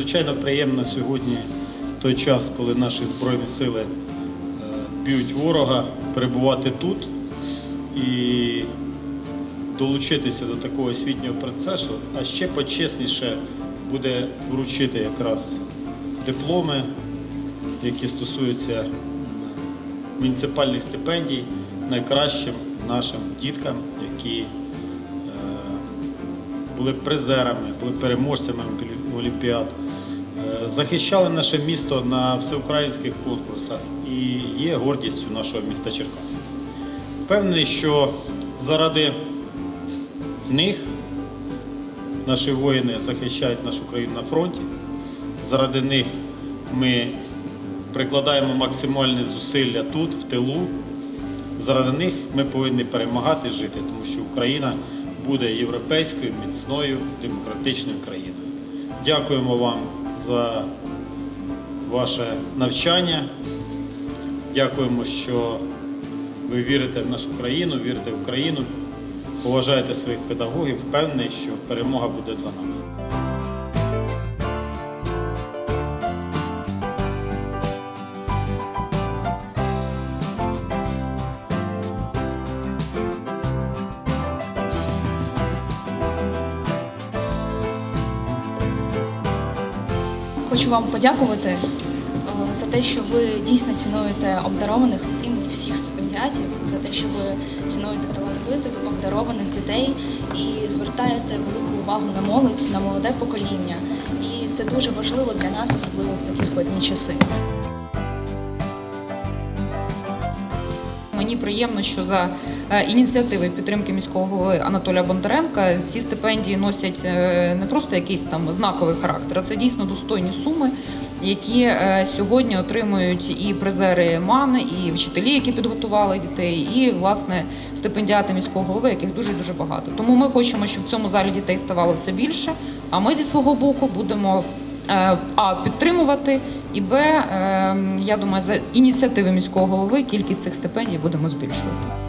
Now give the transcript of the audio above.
Надзвичайно приємно сьогодні той час, коли наші збройні сили е, б'ють ворога, перебувати тут і долучитися до такого освітнього процесу, а ще почесніше буде вручити якраз дипломи, які стосуються муніципальних стипендій найкращим нашим діткам, які е, були призерами, були переможцями олімпі- олімпіад, е, захищали наше місто на всеукраїнських конкурсах і є гордістю нашого міста Черкаси. Впевнений, що заради них наші воїни захищають нашу країну на фронті. Заради них ми прикладаємо максимальні зусилля тут, в тилу. Заради них ми повинні перемагати жити, тому що Україна буде європейською, міцною, демократичною країною. Дякуємо вам за ваше навчання. Дякуємо, що ви вірите в нашу країну, вірите в Україну, поважаєте своїх педагогів, впевнений, що перемога буде за нами. Хочу вам подякувати е, за те, що ви дійсно цінуєте обдарованих і всіх стипендіатів, за те, що ви цінуєте талановитих, обдарованих дітей і звертаєте велику увагу на молодь, на молоде покоління. І це дуже важливо для нас, особливо в такі складні часи. Мені приємно, що за е, ініціативи підтримки міського голови Анатолія Бондаренка ці стипендії носять е, не просто якийсь там знаковий характер, а це дійсно достойні суми, які е, сьогодні отримують і призери МАН, і вчителі, які підготували дітей, і власне стипендіати міського голови, яких дуже дуже багато. Тому ми хочемо, щоб в цьому залі дітей ставало все більше. А ми зі свого боку будемо а підтримувати. І Б, е, я думаю, за ініціативи міського голови кількість цих стипендій будемо збільшувати.